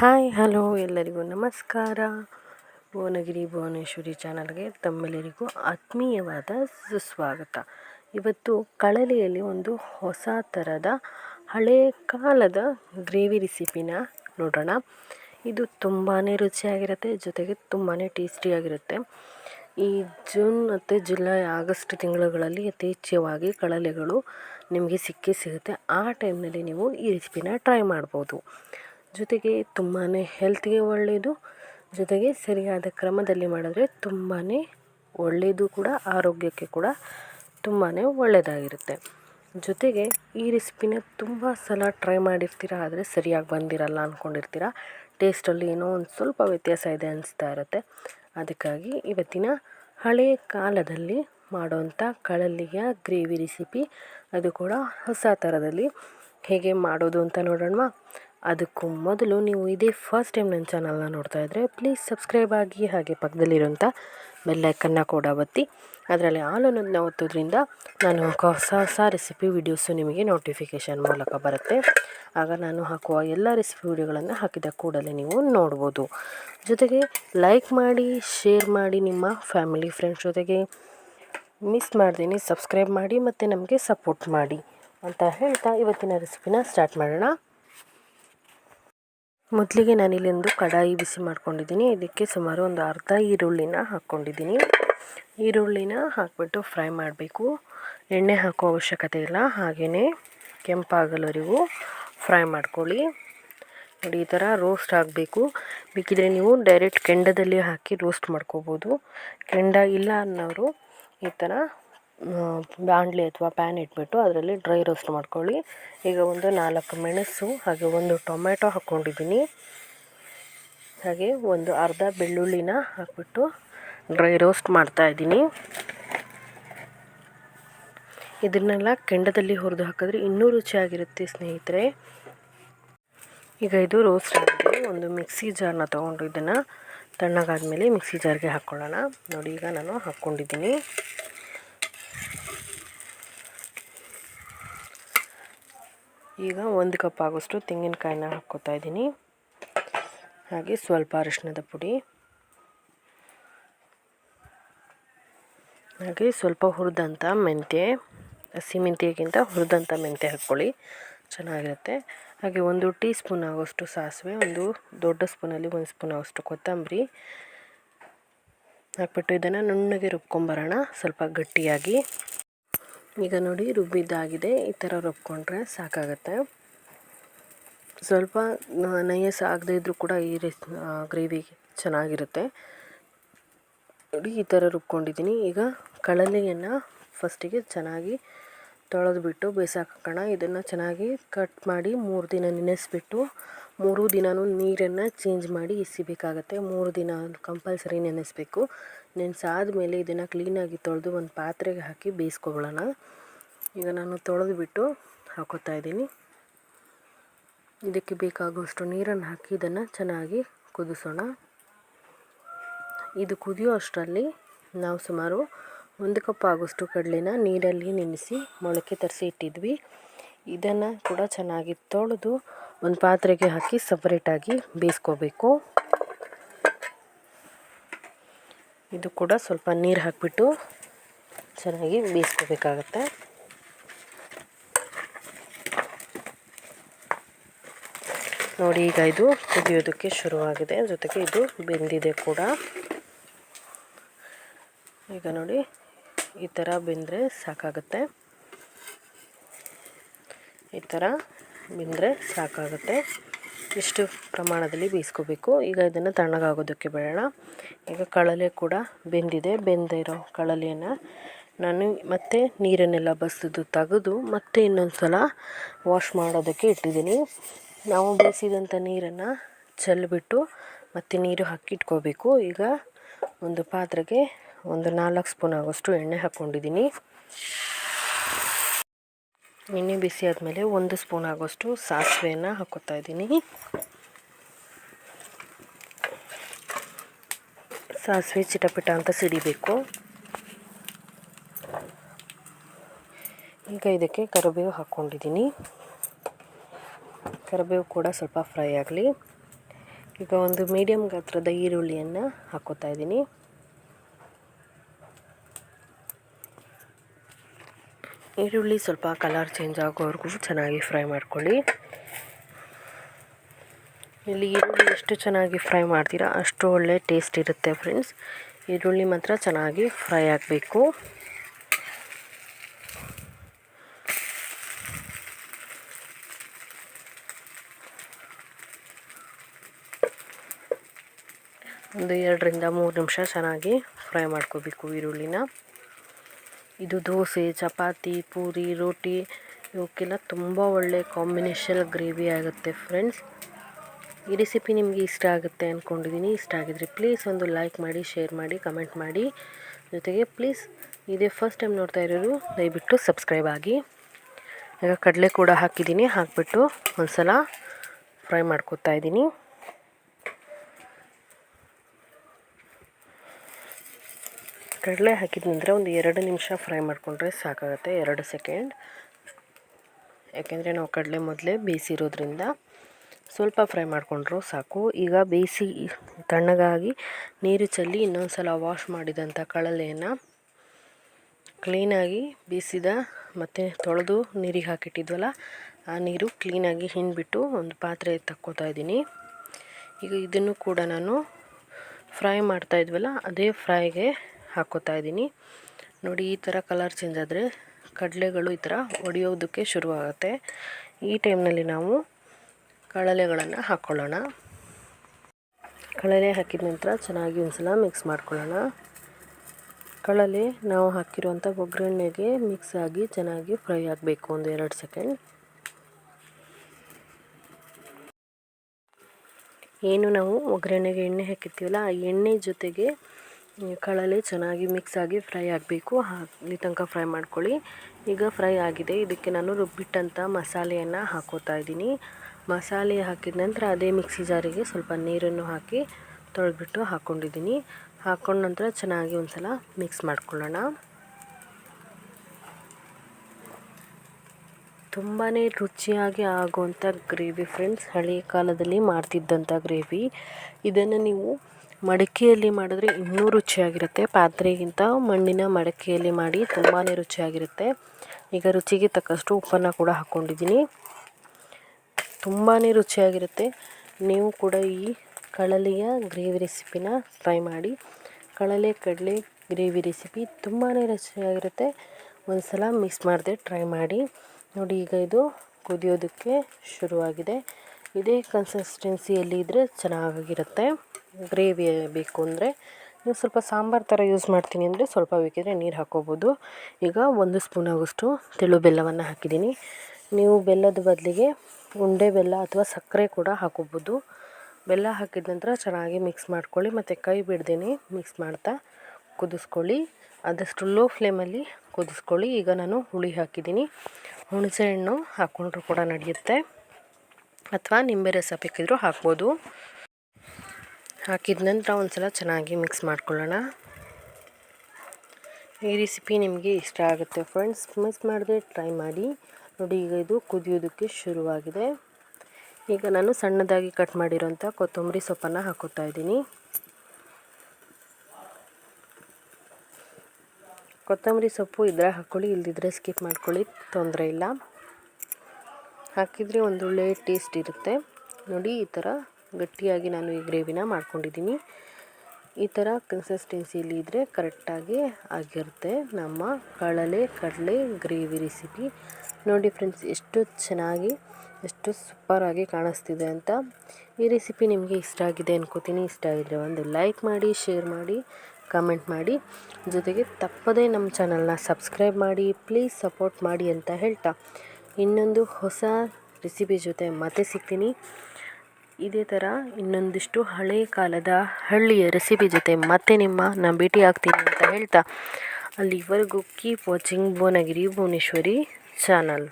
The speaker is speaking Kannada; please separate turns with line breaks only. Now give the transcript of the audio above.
ಹಾಯ್, ಹಲೋ ಎಲ್ಲರಿಗೂ ನಮಸ್ಕಾರ. ಭುವನಗಿರಿ ಭುವನೇಶ್ವರಿ ಚಾನಲ್ಗೆ ತಮ್ಮೆಲ್ಲರಿಗೂ ಆತ್ಮೀಯವಾದ ಸುಸ್ವಾಗತ. ಇವತ್ತು ಕಳಲೆಯಲ್ಲಿ ಒಂದು ಹೊಸ ಥರದ ಹಳೆ ಕಾಲದ ಗ್ರೇವಿ ರೆಸಿಪಿನ ನೋಡೋಣ. ಇದು ತುಂಬಾ ರುಚಿಯಾಗಿರುತ್ತೆ, ಜೊತೆಗೆ ತುಂಬಾ ಟೇಸ್ಟಿಯಾಗಿರುತ್ತೆ. ಈ ಜೂನ್ ಮತ್ತು ಜುಲೈ, ಆಗಸ್ಟ್ ತಿಂಗಳುಗಳಲ್ಲಿ ಯಥೇಚ್ಛವಾಗಿ ಕಳಲೆಗಳು ನಿಮಗೆ ಸಿಕ್ಕೇ ಸಿಗುತ್ತೆ. ಆ ಟೈಮ್ನಲ್ಲಿ ನೀವು ಈ ರೆಸಿಪಿನ ಟ್ರೈ ಮಾಡ್ಬೋದು. ಜೊತೆಗೆ ತುಂಬಾ ಹೆಲ್ತ್ಗೆ ಒಳ್ಳೆಯದು ಜೊತೆಗೆ ಸರಿಯಾದ ಕ್ರಮದಲ್ಲಿ ಮಾಡಿದ್ರೆ ತುಂಬಾ ಒಳ್ಳೆಯದು ಕೂಡ, ಆರೋಗ್ಯಕ್ಕೆ ಕೂಡ ತುಂಬಾ ಒಳ್ಳೆಯದಾಗಿರುತ್ತೆ ಜೊತೆಗೆ ಈ ರೆಸಿಪಿನ ತುಂಬ ಸಲ ಟ್ರೈ ಮಾಡಿರ್ತೀರ, ಆದರೆ ಸರಿಯಾಗಿ ಬಂದಿರಲ್ಲ ಅಂದ್ಕೊಂಡಿರ್ತೀರ ಟೇಸ್ಟಲ್ಲಿ ಏನೋ ಒಂದು ಸ್ವಲ್ಪ ವ್ಯತ್ಯಾಸ ಇದೆ ಅನಿಸ್ತಾ ಇರುತ್ತೆ. ಅದಕ್ಕಾಗಿ ಇವತ್ತಿನ ಹಳೆಯ ಕಾಲದಲ್ಲಿ ಮಾಡೋಂಥ ಕಳಲಿಯ ಗ್ರೇವಿ ರೆಸಿಪಿ ಅದು ಕೂಡ ಹೊಸ ಥರದಲ್ಲಿ ಹೇಗೆ ಮಾಡೋದು ಅಂತ ನೋಡೋಣ ಅದಕ್ಕೂ ಮೊದಲು ನೀವು ಇದೇ ಫಸ್ಟ್ ಟೈಮ್ ನನ್ನ ಚಾನಲ್ನ ನೋಡ್ತಾ ಇದ್ದರೆ ಪ್ಲೀಸ್ ಸಬ್ಸ್ಕ್ರೈಬ್ ಆಗಿ ಹಾಗೆ ಪಕ್ಕದಲ್ಲಿರುವಂಥ ಬೆಲ್ಲೈಕನ್ನ ಕೂಡ ಒತ್ತಿ. ಅದರಲ್ಲಿ ಆಲ್ ಅನ್ನೋದನ್ನ ಒತ್ತೋದ್ರಿಂದ ನಾನು ಹೊಸ ಹೊಸ ರೆಸಿಪಿ ವೀಡಿಯೋಸು ನಿಮಗೆ ನೋಟಿಫಿಕೇಷನ್ ಮೂಲಕ ಬರುತ್ತೆ. ಆಗ ನಾನು ಹಾಕುವ ಎಲ್ಲ ರೆಸಿಪಿ ವೀಡಿಯೋಗಳನ್ನು ಹಾಕಿದ ಕೂಡಲೇ ನೀವು ನೋಡ್ಬೋದು. ಜೊತೆಗೆ ಲೈಕ್ ಮಾಡಿ ಶೇರ್ ಮಾಡಿ ನಿಮ್ಮ ಫ್ಯಾಮಿಲಿ ಫ್ರೆಂಡ್ಸ್ ಜೊತೆಗೆ ಮಿಸ್ ಮಾಡ್ತೀನಿ ಸಬ್ಸ್ಕ್ರೈಬ್ ಮಾಡಿ ಮತ್ತು ನಮಗೆ ಸಪೋರ್ಟ್ ಮಾಡಿ ಅಂತ ಹೇಳ್ತಾ ಇವತ್ತಿನ ರೆಸಿಪಿನ ಸ್ಟಾರ್ಟ್ ಮಾಡೋಣ. ಮೊದಲಿಗೆ ನಾನಿಲ್ಲೊಂದು ಕಡಾಯಿ ಬಿಸಿ ಮಾಡ್ಕೊಂಡಿದ್ದೀನಿ. ಇದಕ್ಕೆ ಸುಮಾರು ಒಂದು ಅರ್ಧ ಈರುಳ್ಳಿನ ಹಾಕ್ಕೊಂಡಿದ್ದೀನಿ. ಈರುಳ್ಳಿನ ಹಾಕ್ಬಿಟ್ಟು ಫ್ರೈ ಮಾಡಬೇಕು. ಎಣ್ಣೆ ಹಾಕೋ ಅವಶ್ಯಕತೆ ಇಲ್ಲ. ಹಾಗೆಯೇ ಕೆಂಪಾಗಲವರೆಗೂ ಫ್ರೈ ಮಾಡ್ಕೊಳ್ಳಿ. ನೋಡಿ, ಈ ಥರ ರೋಸ್ಟ್ ಆಗಬೇಕು. ಬೇಕಿದ್ರೆ ನೀವು ಡೈರೆಕ್ಟ್ ಕೆಂಡದಲ್ಲಿ ಹಾಕಿ ರೋಸ್ಟ್ ಮಾಡ್ಕೋಬೋದು. ಕೆಂಡ ಇಲ್ಲ ಅನ್ನೋರು ಈ ಥರ ಬಾಣಲೆ ಅಥವಾ ಪ್ಯಾನ್ ಇಟ್ಬಿಟ್ಟು ಅದರಲ್ಲಿ ಡ್ರೈ ರೋಸ್ಟ್ ಮಾಡ್ಕೊಳ್ಳಿ. ಈಗ ಒಂದು ನಾಲ್ಕು ಮೆಣಸು, ಹಾಗೆ ಒಂದು ಟೊಮೆಟೊ ಹಾಕ್ಕೊಂಡಿದ್ದೀನಿ. ಹಾಗೆ ಒಂದು ಅರ್ಧ ಬೆಳ್ಳುಳ್ಳಿನ ಹಾಕ್ಬಿಟ್ಟು ಡ್ರೈ ರೋಸ್ಟ್ ಮಾಡ್ತಾಯಿದ್ದೀನಿ ಇದನ್ನೆಲ್ಲ ಕೆಂಡದಲ್ಲಿ ಹುರಿದು ಹಾಕಿದ್ರೆ ಇನ್ನೂ ರುಚಿಯಾಗಿರುತ್ತೆ ಸ್ನೇಹಿತರೆ. ಈಗ ಇದು ರೋಸ್ಟ್ ಆಗಿದೆ. ಒಂದು ಮಿಕ್ಸಿ ಜಾರ್ನ ತೊಗೊಂಡು ಇದನ್ನು ತಣ್ಣಗಾದ್ಮೇಲೆ ಮಿಕ್ಸಿ ಜಾರ್ಗೆ ಹಾಕ್ಕೊಳ್ಳೋಣ. ನೋಡಿ, ಈಗ ನಾನು ಹಾಕ್ಕೊಂಡಿದ್ದೀನಿ. ಈಗ ಒಂದು ಕಪ್ ಆಗೋಷ್ಟು ತೆಂಗಿನಕಾಯಿನ ಹಾಕ್ಕೋತಾ ಇದ್ದೀನಿ. ಹಾಗೆ ಸ್ವಲ್ಪ ಅರಿಶಿಣದ ಪುಡಿ. ಹಾಗೆ ಸ್ವಲ್ಪ ಹುರಿದಂಥ ಮೆಂತ್ಯ, ಹಸಿ ಮೆಂತ್ಯಕ್ಕಿಂತ ಹುರಿದಂಥ ಮೆಂತ್ಯೆ ಹಾಕ್ಕೊಳ್ಳಿ. ಚೆನ್ನಾಗಿರುತ್ತೆ. ಹಾಗೆ ಒಂದು ಟೀ ಸ್ಪೂನ್ ಆಗೋಷ್ಟು ಸಾಸಿವೆ, ಒಂದು ದೊಡ್ಡ ಸ್ಪೂನಲ್ಲಿ ಒಂದು ಸ್ಪೂನ್ ಆಗೋಷ್ಟು ಕೊತ್ತಂಬರಿ. ಹಾಕ್ಬಿಟ್ಟು ಇದನ್ನು ನುಣ್ಣಗೆ ರುಬ್ಕೊಂಬರೋಣ. ಸ್ವಲ್ಪ ಗಟ್ಟಿಯಾಗಿ. ಈಗ ನೋಡಿ ರುಬ್ಬಿದ್ದಾಗಿದೆ. ಈ ಥರ ರುಬ್ಕೊಂಡ್ರೆ ಸಾಕಾಗುತ್ತೆ. ಸ್ವಲ್ಪ ನಯಸ್ ಆಗದೇ ಇದ್ದರೂ ಕೂಡ ಈ ರೆಸ್ ಗ್ರೇವಿ ಚೆನ್ನಾಗಿರುತ್ತೆ. ನೋಡಿ ಈ ಥರ ರುಬ್ಕೊಂಡಿದ್ದೀನಿ. ಈಗ ಕಳಲೆಯನ್ನು ಫಸ್ಟಿಗೆ ಚೆನ್ನಾಗಿ ತೊಳೆದ್ಬಿಟ್ಟು ಬೇಸಾಕೋಣ ಇದನ್ನು ಚೆನ್ನಾಗಿ ಕಟ್ ಮಾಡಿ ಮೂರು ದಿನ ನೆನೆಸ್ಬಿಟ್ಟು ಮೂರು ದಿನವೂ ನೀರನ್ನು ಚೇಂಜ್ ಮಾಡಿ ಇಸಿಬೇಕಾಗತ್ತೆ ಮೂರು ದಿನ ಕಂಪಲ್ಸರಿ ನೆನೆಸಬೇಕು. ನೆನೆಸಾದ್ಮೇಲೆ ಇದನ್ನು ಕ್ಲೀನಾಗಿ ತೊಳೆದು ಒಂದು ಪಾತ್ರೆಗೆ ಹಾಕಿ ಬೇಯಿಸ್ಕೊಬಿಡೋಣ ಈಗ ನಾನು ತೊಳೆದುಬಿಟ್ಟು ಹಾಕೋತಾ ಇದ್ದೀನಿ. ಇದಕ್ಕೆ ಬೇಕಾಗುವಷ್ಟು ನೀರನ್ನು ಹಾಕಿ ಇದನ್ನು ಚೆನ್ನಾಗಿ ಕುದಿಸೋಣ. ಇದು ಕುದಿಯೋ ಅಷ್ಟರಲ್ಲಿ ನಾವು ಸುಮಾರು ಒಂದು ಕಪ್ ಆಗೋಷ್ಟು ಕಡಲೆನ ನೀರಲ್ಲಿ ನೆನೆಸಿ ಮೊಳಕೆ ತರಿಸಿ ಇಟ್ಟಿದ್ವಿ. ಇದನ್ನು ಕೂಡ ಚೆನ್ನಾಗಿ ತೊಳೆದು ಒಂದು ಪಾತ್ರೆಗೆ ಹಾಕಿ ಸಪ್ರೇಟಾಗಿ ಬೇಯಿಸ್ಕೋಬೇಕು. ಇದು ಕೂಡ ಸ್ವಲ್ಪ ನೀರು ಹಾಕಿಬಿಟ್ಟು ಚೆನ್ನಾಗಿ ಬೇಯಿಸ್ಕೋಬೇಕಾಗತ್ತೆ. ನೋಡಿ, ಈಗ ಇದು ಕುದಿಯೋದಕ್ಕೆ ಶುರುವಾಗಿದೆ. ಜೊತೆಗೆ ಇದು ಬೆಂದಿದೆ ಕೂಡ. ಈಗ ನೋಡಿ, ಈ ಥರ ಬೆಂದರೆ ಸಾಕಾಗುತ್ತೆ. ಈ ಥರ ಬೆಂದರೆ ಸಾಕಾಗುತ್ತೆ. ಇಷ್ಟು ಪ್ರಮಾಣದಲ್ಲಿ ಬೇಯಿಸ್ಕೋಬೇಕು. ಈಗ ಇದನ್ನು ತಣ್ಣಗಾಗೋದಕ್ಕೆ ಬಿಡೋಣ. ಈಗ ಕಳಲೆ ಕೂಡ ಬೆಂದಿದೆ. ಬೆಂದಿರೋ ಕಳಲೆಯನ್ನು ನಾನು ಮತ್ತೆ ನೀರನ್ನೆಲ್ಲ ಬಸಿದು ತೆಗೆದು ಮತ್ತೆ ಇನ್ನೊಂದು ಸಲ ವಾಶ್ ಮಾಡೋದಕ್ಕೆ ಇಟ್ಟಿದ್ದೀನಿ. ನಾವು ಬೇಯಿಸಿದಂಥ ನೀರನ್ನು ಚೆಲ್ಲಿಬಿಟ್ಟು ಮತ್ತೆ ನೀರು ಹಾಕಿಟ್ಕೋಬೇಕು. ಈಗ ಒಂದು ಪಾತ್ರೆಗೆ ಒಂದು ನಾಲ್ಕು ಸ್ಪೂನ್ ಆಗೋಷ್ಟು ಎಣ್ಣೆ ಹಾಕ್ಕೊಂಡಿದ್ದೀನಿ ಎಣ್ಣೆ ಬಿಸಿ ಆದಮೇಲೆ ಒಂದು ಸ್ಪೂನ್ ಆಗೋಷ್ಟು ಸಾಸಿವೆಯನ್ನು ಹಾಕೋತಾ ಇದ್ದೀನಿ. ಸಾಸಿವೆ ಚಿಟಪಿಟ ಅಂತ ಸಿಡಿಬೇಕು. ಈಗ ಇದಕ್ಕೆ ಕರಿಬೇವು ಹಾಕ್ಕೊಂಡಿದ್ದೀನಿ ಕರಿಬೇವು ಕೂಡ ಸ್ವಲ್ಪ ಫ್ರೈ ಆಗಲಿ. ಈಗ ಒಂದು ಮೀಡಿಯಮ್ ಗಾತ್ರದ ಈರುಳ್ಳಿಯನ್ನು ಹಾಕೋತಾ ಇದ್ದೀನಿ. ಈರುಳ್ಳಿ ಸ್ವಲ್ಪ ಕಲರ್ ಚೇಂಜ್ ಆಗೋವರೆಗೂ ಚೆನ್ನಾಗಿ ಫ್ರೈ ಮಾಡ್ಕೊಳ್ಳಿ. ಇಲ್ಲಿ ಈರುಳ್ಳಿ ಎಷ್ಟು ಚೆನ್ನಾಗಿ ಫ್ರೈ ಮಾಡ್ತೀರಾ ಅಷ್ಟು ಒಳ್ಳೆ ಟೇಸ್ಟ್ ಇರುತ್ತೆ ಫ್ರೆಂಡ್ಸ್. ಈರುಳ್ಳಿ ಮಾತ್ರ ಚೆನ್ನಾಗಿ ಫ್ರೈ ಆಗಬೇಕು. ಒಂದು ಎರಡರಿಂದ ಮೂರು ನಿಮಿಷ ಚೆನ್ನಾಗಿ ಫ್ರೈ ಮಾಡ್ಕೋಬೇಕು ಈರುಳ್ಳಿನ. ಇದು ದೋಸೆ, ಚಪಾತಿ, ಪೂರಿ, ರೋಟಿ ಇವಕ್ಕೆಲ್ಲ ತುಂಬ ಒಳ್ಳೆ ಕಾಂಬಿನೇಷನ್ ಗ್ರೇವಿ ಆಗುತ್ತೆ ಫ್ರೆಂಡ್ಸ್ ಈ ರೆಸಿಪಿ ನಿಮಗೆ ಇಷ್ಟ ಆಗುತ್ತೆ ಅಂದ್ಕೊಂಡಿದ್ದೀನಿ ಇಷ್ಟ ಆಗಿದ್ರೆ ಪ್ಲೀಸ್ ಒಂದು ಲೈಕ್ ಮಾಡಿ ಶೇರ್ ಮಾಡಿ ಕಮೆಂಟ್ ಮಾಡಿ. ಜೊತೆಗೆ ಪ್ಲೀಸ್ ಇದೇ ಫಸ್ಟ್ ಟೈಮ್ ನೋಡ್ತಾ ಇರೋರು ದಯವಿಟ್ಟು ಸಬ್ಸ್ಕ್ರೈಬ್ ಆಗಿ. ಈಗ ಕಡಲೆ ಕೂಡ ಹಾಕಿದ್ದೀನಿ ಹಾಕಿಬಿಟ್ಟು ಒಂದು ಸಲ ಫ್ರೈ ಮಾಡ್ಕೊತಾ ಇದ್ದೀನಿ. ಕಡಲೆ ಹಾಕಿದ ನಂತರ ಒಂದು ಎರಡು ನಿಮಿಷ ಫ್ರೈ ಮಾಡಿಕೊಂಡ್ರೆ ಸಾಕಾಗುತ್ತೆ, ಎರಡು ಸೆಕೆಂಡ್. ಯಾಕೆಂದರೆ ನಾವು ಕಡಲೆ ಮೊದಲೇ ಬೇಯಿಸಿರೋದ್ರಿಂದ ಸ್ವಲ್ಪ ಫ್ರೈ ಮಾಡಿಕೊಂಡ್ರು ಸಾಕು. ಈಗ ಬೇಯಿಸಿ ತಣ್ಣಗಾಗಿ ನೀರು ಚೆಲ್ಲಿ ಇನ್ನೊಂದು ಸಲ ವಾಶ್ ಮಾಡಿದಂಥ ಕಡಲೆಯನ್ನು ಕ್ಲೀನಾಗಿ ಬೀಸಿದ ಮತ್ತು ತೊಳೆದು ನೀರಿಗೆ ಹಾಕಿಟ್ಟಿದ್ವಲ್ಲ, ಆ ನೀರು ಕ್ಲೀನಾಗಿ ಹಿಂಡ್ಬಿಟ್ಟು ಒಂದು ಪಾತ್ರೆ ತಕ್ಕೋತಾ ಇದ್ದೀನಿ. ಈಗ ಇದನ್ನು ಕೂಡ ನಾನು ಫ್ರೈ ಮಾಡ್ತಾ ಇದ್ವಲ್ಲ, ಅದೇ ಫ್ರೈಗೆ ಹಾಕ್ಕೋತಾ ಇದ್ದೀನಿ. ನೋಡಿ, ಈ ಥರ ಕಲರ್ ಚೇಂಜ್ ಆದರೆ ಕಡಲೆಗಳು ಈ ಥರ ಒಡೆಯೋದಕ್ಕೆ ಶುರುವಾಗುತ್ತೆ. ಈ ಟೈಮ್ನಲ್ಲಿ ನಾವು ಕಡಲೆಗಳನ್ನು ಹಾಕ್ಕೊಳ್ಳೋಣ ಕಡಲೆ ಹಾಕಿದ ನಂತರ ಚೆನ್ನಾಗಿ ಒಂದು ಮಿಕ್ಸ್ ಮಾಡ್ಕೊಳ್ಳೋಣ. ಕಡಲೆ, ನಾವು ಹಾಕಿರುವಂಥ ಒಗ್ಗರಣೆಗೆ ಮಿಕ್ಸ್ ಆಗಿ ಚೆನ್ನಾಗಿ ಫ್ರೈ ಆಗಬೇಕು ಒಂದು ಎರಡು ಸೆಕೆಂಡ್ ಏನು ನಾವು ಒಗ್ಗರಣೆಗೆ ಎಣ್ಣೆ ಹಾಕಿರ್ತೀವಲ್ಲ, ಆ ಎಣ್ಣೆ ಜೊತೆಗೆ ಕಳಲೆ ಚೆನ್ನಾಗಿ ಮಿಕ್ಸ್ ಆಗಿ ಫ್ರೈ ಆಗಬೇಕು. ಅಲ್ಲಿ ತನಕ ಫ್ರೈ ಮಾಡ್ಕೊಳ್ಳಿ. ಈಗ ಫ್ರೈ ಆಗಿದೆ. ಇದಕ್ಕೆ ನಾನು ರುಬ್ಬಿಟ್ಟಂಥ ಮಸಾಲೆಯನ್ನು ಹಾಕೋತಾ ಇದ್ದೀನಿ. ಮಸಾಲೆ ಹಾಕಿದ ನಂತರ ಅದೇ ಮಿಕ್ಸಿ ಜಾರಿಗೆ ಸ್ವಲ್ಪ ನೀರನ್ನು ಹಾಕಿ ತೊಳೆದ್ಬಿಟ್ಟು ಹಾಕ್ಕೊಂಡಿದ್ದೀನಿ ಹಾಕ್ಕೊಂಡ ನಂತರ ಚೆನ್ನಾಗಿ ಒಂದು ಮಿಕ್ಸ್ ಮಾಡ್ಕೊಳ್ಳೋಣ. ತುಂಬಾ ರುಚಿಯಾಗಿ ಆಗುವಂಥ ಗ್ರೇವಿ ಫ್ರೆಂಡ್ಸ್ ಹಳೆಯ ಕಾಲದಲ್ಲಿ ಮಾಡ್ತಿದ್ದಂಥ ಗ್ರೇವಿ ಇದನ್ನು ನೀವು ಮಡಿಕೆಯಲ್ಲಿ ಮಾಡಿದ್ರೆ ಇನ್ನೂ ರುಚಿಯಾಗಿರುತ್ತೆ. ಪಾತ್ರೆಗಿಂತ ಮಣ್ಣಿನ ಮಡಿಕೆಯಲ್ಲಿ ಮಾಡಿ ತುಂಬಾ ರುಚಿಯಾಗಿರುತ್ತೆ. ಈಗ ರುಚಿಗೆ ತಕ್ಕಷ್ಟು ಉಪ್ಪನ್ನು ಕೂಡ ಹಾಕ್ಕೊಂಡಿದ್ದೀನಿ ತುಂಬಾ ರುಚಿಯಾಗಿರುತ್ತೆ. ನೀವು ಕೂಡ ಈ ಕಳಲೆಯ ಗ್ರೇವಿ ರೆಸಿಪಿನ ಟ್ರೈ ಮಾಡಿ. ಕಳಲೆ, ಕಡಲೆ ಗ್ರೇವಿ ರೆಸಿಪಿ ತುಂಬಾ ರುಚಿಯಾಗಿರುತ್ತೆ. ಒಂದು ಸಲ ಮಿಕ್ಸ್ ಮಾಡಿದೆ ಟ್ರೈ ಮಾಡಿ. ನೋಡಿ, ಈಗ ಇದು ಕುದಿಯೋದಕ್ಕೆ ಶುರುವಾಗಿದೆ. ಇದೇ ಕನ್ಸಿಸ್ಟೆನ್ಸಿಯಲ್ಲಿ ಇದ್ದರೆ ಚೆನ್ನಾಗಿರುತ್ತೆ. ಗ್ರೇವಿ ಬೇಕು ಅಂದರೆ ನೀವು ಸ್ವಲ್ಪ ಸಾಂಬಾರು ಥರ ಯೂಸ್ ಮಾಡ್ತೀನಿ ಅಂದರೆ ಸ್ವಲ್ಪ ಬೇಕಿದ್ರೆ ನೀರು ಹಾಕ್ಕೋಬೋದು ಈಗ ಒಂದು ಸ್ಪೂನ್ ಆಗೋಷ್ಟು ತೆಳು ಬೆಲ್ಲವನ್ನು ಹಾಕಿದ್ದೀನಿ. ನೀವು ಬೆಲ್ಲದ ಬದಲಿಗೆ ಉಂಡೆ ಬೆಲ್ಲ ಅಥವಾ ಸಕ್ಕರೆ ಕೂಡ ಹಾಕೋಬೋದು. ಬೆಲ್ಲ ಹಾಕಿದ ನಂತರ ಚೆನ್ನಾಗಿ ಮಿಕ್ಸ್ ಮಾಡ್ಕೊಳ್ಳಿ. ಮತ್ತು ಕೈ ಬಿಡ್ದೇನೆ ಮಿಕ್ಸ್ ಮಾಡ್ತಾ ಕುದಿಸ್ಕೊಳ್ಳಿ. ಆದಷ್ಟು ಲೋ ಫ್ಲೇಮಲ್ಲಿ ಕುದಿಸ್ಕೊಳ್ಳಿ. ಈಗ ನಾನು ಹುಳಿ ಹಾಕಿದ್ದೀನಿ. ಹುಣಸೆ ಹಣ್ಣು ಹಾಕ್ಕೊಂಡ್ರೂ ಕೂಡ ನಡೆಯುತ್ತೆ. ಅಥವಾ ನಿಂಬೆ ರಸ ಬೇಕಿದ್ರೂ ಹಾಕ್ಬೋದು. ಹಾಕಿದ ನಂತರ ಒಂದು ಸಲ ಚೆನ್ನಾಗಿ ಮಿಕ್ಸ್ ಮಾಡ್ಕೊಳ್ಳೋಣ. ಈ ರೆಸಿಪಿ ನಿಮಗೆ ಇಷ್ಟ ಆಗುತ್ತೆ ಫ್ರೆಂಡ್ಸ್. ಮಿಸ್ ಮಾಡಿದ್ರೆ ಟ್ರೈ ಮಾಡಿ. ನೋಡಿ, ಈಗ ಇದು ಕುದಿಯೋದಕ್ಕೆ ಶುರುವಾಗಿದೆ. ಈಗ ನಾನು ಸಣ್ಣದಾಗಿ ಕಟ್ ಮಾಡಿರೋಂಥ ಕೊತ್ತಂಬರಿ ಸೊಪ್ಪನ್ನು ಹಾಕೋತಾ ಇದ್ದೀನಿ. ಕೊತ್ತಂಬರಿ ಸೊಪ್ಪು ಇದ್ರೆ ಹಾಕ್ಕೊಳ್ಳಿ ಇಲ್ದಿದ್ರೆ ಸ್ಕಿಪ್ ಮಾಡ್ಕೊಳ್ಳಿ, ತೊಂದರೆ ಇಲ್ಲ. ಹಾಕಿದರೆ ಒಂದು ಒಳ್ಳೆ ಟೇಸ್ಟ್ ಇರುತ್ತೆ. ನೋಡಿ, ಈ ಥರ ಗಟ್ಟಿಯಾಗಿ ನಾನು ಈ ಗ್ರೇವಿನ ಮಾಡ್ಕೊಂಡಿದ್ದೀನಿ. ಈ ಥರ ಕನ್ಸಿಸ್ಟೆನ್ಸಿಲಿ ಇದ್ದರೆ ಕರೆಕ್ಟಾಗಿ ಆಗಿರುತ್ತೆ ನಮ್ಮ ಕಳಲೆ ಕಡಲೆ ಗ್ರೇವಿ ರೆಸಿಪಿ ನೋಡಿ ಫ್ರೆಂಡ್ಸ್ ಎಷ್ಟು ಚೆನ್ನಾಗಿ, ಎಷ್ಟು ಸೂಪರಾಗಿ ಕಾಣಿಸ್ತಿದೆ ಅಂತ. ಈ ರೆಸಿಪಿ ನಿಮಗೆ ಇಷ್ಟ ಆಗಿದೆ ಅನ್ಕೋತೀನಿ. ಇಷ್ಟ ಆಗಿದ್ರೆ ಒಂದು ಲೈಕ್ ಮಾಡಿ ಶೇರ್ ಮಾಡಿ ಕಮೆಂಟ್ ಮಾಡಿ. ಜೊತೆಗೆ ತಪ್ಪದೇ ನಮ್ಮ ಚಾನಲ್ನ ಸಬ್ಸ್ಕ್ರೈಬ್ ಮಾಡಿ ಪ್ಲೀಸ್ ಸಪೋರ್ಟ್ ಮಾಡಿ ಅಂತ ಹೇಳ್ತಾ ಇನ್ನೊಂದು ಹೊಸ ರೆಸಿಪಿ ಜೊತೆ ಮತ್ತೆ ಸಿಗ್ತೀನಿ. ಇದೇ ಥರ ಇನ್ನೊಂದಿಷ್ಟು ಹಳೆಯ ಕಾಲದ ಹಳ್ಳಿಯ ರೆಸಿಪಿ ಜೊತೆ ಮತ್ತೆ ನಿಮ್ಮ ಭೇಟಿ ಆಗ್ತೀನಿ ಅಂತ ಹೇಳ್ತಾ, ಅಲ್ಲಿವರೆಗೂ keep watching Bhuvanagiri, Bhuvaneshwari channel